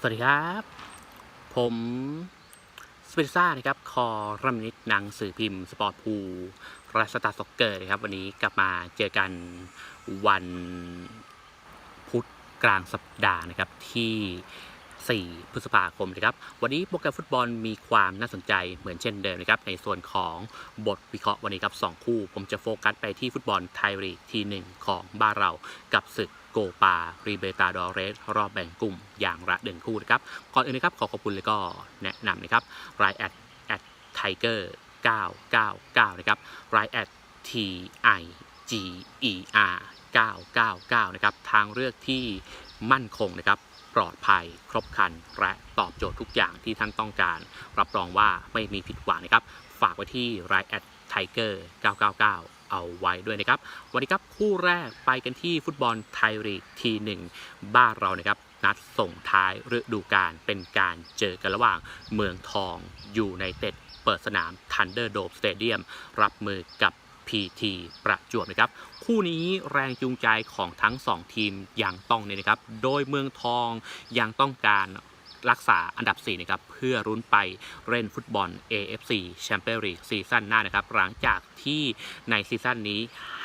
สวัสดีครับ ผมสเปซ่านะครับ คอรัมนิตหนังสื่อพิมพ์ สปอร์ตพูรัสตาสกเกอร์นะครับ วันนี้กลับมาเจอกันวันพุธกลางสัปดาห์นะครับที่ 4 พฤษภาคมนะครับ วันนี้โปรแกรมฟุตบอลมีความน่าสนใจเหมือนเช่นเดิมนะครับ ในส่วนของบทวิเคราะห์วันนี้ครับ2คู่ ผมจะโฟกัสไปที่ฟุตบอลไทยลีกทีหนึ่งของบ้านเรากับศึกโกปารีเบตาดอเรส รอบแบ่งกลุ่มอย่างละหนึ่งคู่นะครับ ก่อนอื่นนะครับ ขอขอบคุณเลยก็แนะนำนะครับรายแอดแอดไทเกอร์999 นะครับรายแอด T I G E R 999 นะครับ ทางเลือกที่มั่นคงนะครับ ลอดภัย ครบครัน และตอบโจทย์ทุกอย่างที่ท่านต้องการ รับรองว่าไม่มีผิดหวังนะครับ ฝากไว้ที่รายแอดไทเกอร์999เอาไว้ด้วยนะครับ วันนี้ครับคู่แรกไปกันที่ฟุตบอลไทยลีกทีหนึ่งบ้านเรานะครับ นัดส่งท้ายฤดูกาลเป็นการเจอกันระหว่างเมืองทองอยู่ในเต็ดเปิดสนามทันเดอร์โดมสเตเดียมรับมือกับ PT ประจวบนะครับคู่นี้แรงจูงใจของทั้ง 2 ทีมยังต้องเนี่ยนะครับ โดยเมืองทองยังต้องการรักษาอันดับ 4 นะครับ เพื่อรุ้นไปเล่นฟุตบอล AFC แชมเปี้ยนลีกซีซั่นหน้านะครับ หลังจากที่ในซีซั่นนี้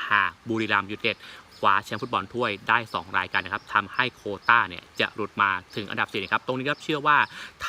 หากบุรีรัมย์ยูเต็ด ว้าแชมป์ฟุตบอลถ้วยได้ 2 รายการนะครับทำให้โคต้าเนี่ยจะหลุดมาถึงอันดับ4นะครับตรงนี้ครับเชื่อว่า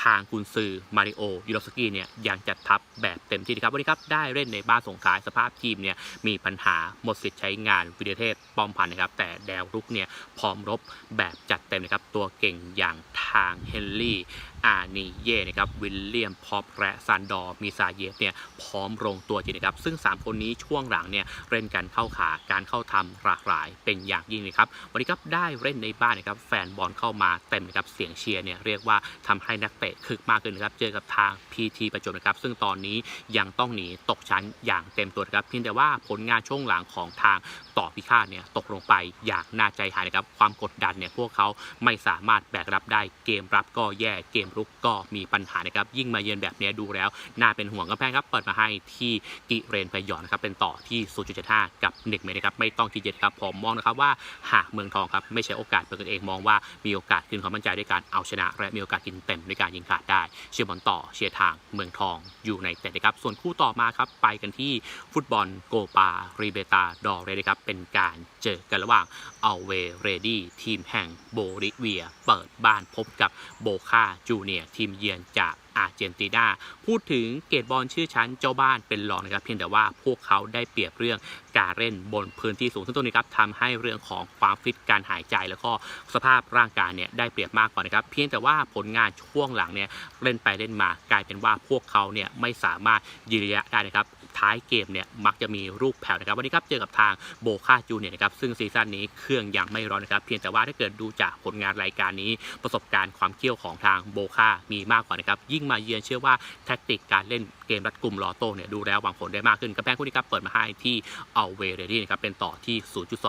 ทางกุนซือมาริโอยูโรสกี้เนี่ยยังจัดทัพแบบเต็มที่นะครับวันนี้ครับได้เล่นในบ้านสงขลาสภาพทีมเนี่ยมีปัญหาหมดสิทธิ์ใช้งานวิดีเทพป้อมพันนะครับแต่แดวรุกเนี่ยพร้อมรบแบบจัดเต็มนะครับตัวเก่งอย่างทางเฮนรี่อานีเย่นะครับวิลเลียมพอปและซันดอร์มีซาเยฟเนี่ยพร้อมลงตัวจริงนะครับซึ่ง 3 คนนี้ช่วงหลังเนี่ยเล่นกันเข้าขาการเข้าทำหลากหลายเป็นอย่างยิ่งเลยครับ วันนี้ครับได้เล่นในบ้านนะครับแฟนบอลเข้ามาเต็มนะครับเสียงเชียร์เนี่ยเรียกว่าทำให้นักเตะคึกมากขึ้นนะครับเจอกับทาง PT ประจวบนะครับ ซึ่งตอนนี้ยังต้องหนีตกชั้นอย่างเต็มตัวนะครับเพียงแต่ว่าผลงานช่วงหลังของทางต่อพิฆาตเนี่ยตกลงไปอย่างน่าใจหายนะครับความกดดันเนี่ยพวกเขาไม่สามารถแบกรับได้เกมรับก็แย่เกมรุกก็มีปัญหานะครับยิ่งมาเยือนแบบนี้ดูแล้ว น่าเป็นห่วงกับแพงครับเปิดมาให้ที่กิเรนพยอนนะครับเป็นต่อที่ 0.75 กับ1เมตรนะครับไม่ต้องคิดเยอะครับผมมองนะครับว่าหากเมืองทองครับไม่ใช่โอกาสเปิดกันเองมองว่ามีโอกาสขึ้นความมั่นใจด้วยการเอาชนะ และมีโอกาสกินเต็มด้วยการยิงขาดได้ เชียร์บอลต่อเชียร์ทางเมืองทองอยู่ในแต่นะครับส่วนคู่ต่อมาครับไปกันที่ฟุตบอลโกปารีเบตาดอเรนะครับเป็นการเจอกันระหว่างเอาเวเรดี้ทีมแห่งโบริเวีย เปิดบ้านพบกับโบคาจูเนียทีมเยือนจาก อาร์เจนตินาพูดถึงเกตบอลชื่อชั้นเจ้าบ้านเป็นรองนะครับเพียงแต่ว่าพวกเขาได้เปรียบเรื่องการเล่นบนพื้นที่สูงซึ่งตรงนี้ครับทำให้เรื่องของความฟิตการหายใจ แล้วก็สภาพร่างกายเนี่ยได้เปรียบมากกว่านะครับเพียงแต่ว่าผลงานช่วงหลังเนี่ยเล่นไปเล่นมากลายเป็นว่าพวกเขาเนี่ยไม่สามารถยืนระยะได้นะครับ ท้ายเกมเนี่ยมักจะมีรูปแผ่วนะครับวันนี้ครับเจอกับทางโบคาจูเนียนะครับซึ่งซีซั่นนี้เครื่องยังไม่ร้อนนะครับเพียงแต่ว่าถ้าเกิดดูจากผลงานรายการนี้ ประสบการณ์ความเขี้ยวของทางโบคามีมากกว่านะครับยิ่งมาเยือนเชื่อว่าแท็กติกการเล่นเกมรัดกลุ่มลอโต้เนี่ยดูแล้วหวังผลได้มากขึ้นกระแพงคู่นี้ครับเปิดมาให้ที่เอาเวเรดี้นะครับเป็นต่อที่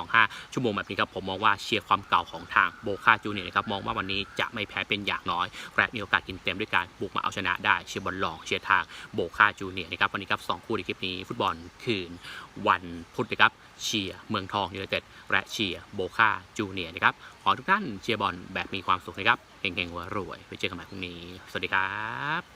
0.25 ชั่วโมงแบบนี้ครับผมมองว่าเชียร์ความเก่าของทางโบคาจูเนียนะครับมองว่าวันนี้จะไม่แพ้เป็นอย่างน้อยและมีโอกาสกินเต็มด้วยการบุกมาเอาชนะได้เชียร์บอลลองเชียร์ทางโบคาจูเนียนะครับวันนี้ครับสองคู่ในคลิปนี้ฟุตบอลคืนวันพุธนะครับเชียร์เมืองทองยูไนเต็ดและเชียร์โบคาจูเนียนะครับ ขอทุกท่านเชียร์บอลแบบมีความสุขนะครับเก่งๆหัวรวยไปเจอกันใหม่พรุ่งนี้ สวัสดีครับ